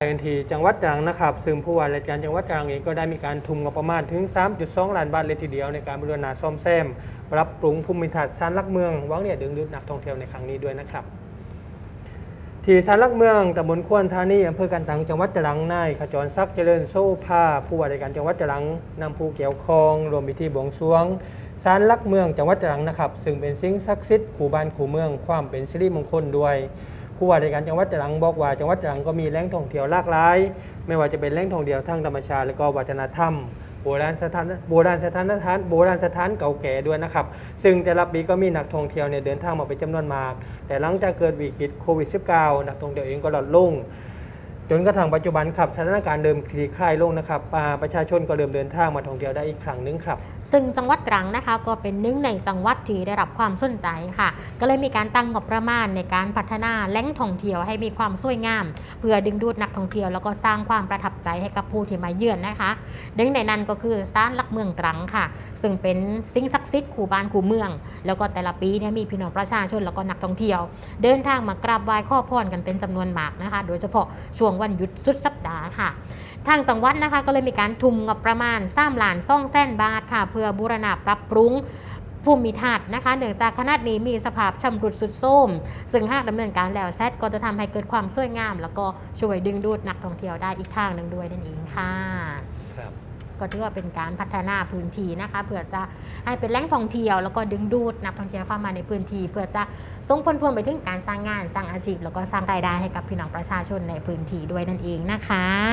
ในทีจังหวัดตรังนะครับซึ่งผู้ว่าราชการจังหวัดตรังเองก็ได้มีการทุ่มงบประมาณถึง 3.2 ล้านบาทเลยทีเดียวในการบูรณะซ่อมแซมปรับปรุงภูมิทัศน์สานลักเมืองหวังเนี่ยดึงดูดนักท่องเที่ยวในครั้งนี้ด้วยนะครับ ที่สารหลักเมืองตำบลควนธานีอำเภอกันตังจังหวัดตรังนายขจรศักดิ์เจริญโซภาผู้ว่าราชการจังหวัดตรังนำผู้เกี่ยวข้องรวมพิธีบวงสรวงสารหลักเมืองจังหวัดตรังนะครับ ซึ่งเป็นสิ่งศักดิ์สิทธิ์ขู่บ้านขู่เมือง ความเป็นสิริมงคลด้วย ผู้ว่าราชการจังหวัดตรังบอกว่าจังหวัดตรังก็มีแหล่งท่องเที่ยวหลากหลาย ไม่ว่าจะเป็นแหล่งท่องเที่ยวทางธรรมชาติและก็วัฒนธรรมโบราณสถานโบราณสถานสถานโบราณสถานเก่าแก่ด้วยนะครับ ซึ่งแต่ละปีก็มีนักท่องเที่ยวเนี่ยเดินทางมาเป็นจำนวนมาก แต่หลังจากเกิดวิกฤตโควิด -19 นักท่องเที่ยวเองก็ลดลง จนกระทั่งปัจจุบันครับสถานการณ์เดิมคลี่คลายลงนะครับประชาชนก็เริ่มเดินทางมาท่องเที่ยวได้อีกครั้งหนึงครับ ซึ่งจังหวัดตรังนะคะก็เป็นหนึ่งในจังหวัดที่ได้รับความสนใจค่ะ ก็เลยมีการตั้งงบประมาณในการพัฒนาแหล่งท่องเที่ยวให้มีความสวยงาม เพื่อดึงดูดนักท่องเที่ยวแล้วก็สร้างความประทับใจให้กับผู้ที่มาเยือนนะคะหนึ่งในนั้นก็คือสถานหลักเมืองตรังค่ะ ซึ่งเป็นสิ่งศักดิ์สิทธิ์คู่บ้านคู่เมือง แล้วก็แต่ละปีเนี่ยมีพี่น้องประชาชนแล้วก็นักท่องเที่ยว เดินทางมากราบไหว้ข้อพรกันเป็นจำนวนมากนะคะ โดยเฉพาะช่วงวันหยุดสุดสัปดาห์ค่ะ ทางจังหวัดนะคะก็เลยมีการทุมงบประมาณ3ล้านซ่องแสนบาทค่ะ เพื่อบูรณะปรับปรุงภูมิทัศน์นะคะเนื่องจากขนาดนี้มีสภาพชำรุดสุดโทรมซึ่งหากดำเนินการแล้วแซดก็จะทำให้เกิดความสวยงาม แล้วก็ช่วยดึงดูดนักท่องเที่ยวได้อีกทางหนึ่งด้วยนั่นเองค่ะ ครับ ก็ถือว่าเป็นการพัฒนาพื้นที่นะคะเพื่อจะให้เป็นแหล่งท่องเที่ยวแล้วก็ดึงดูดนักท่องเที่ยวเข้ามาในพื้นที่เพื่อจะส่งผลพวงไปถึงการสร้างงานสร้างอาชีพแล้วก็สร้างรายได้ให้กับพี่น้องประชาชนในพื้นที่ด้วยนั่นเองนะคะ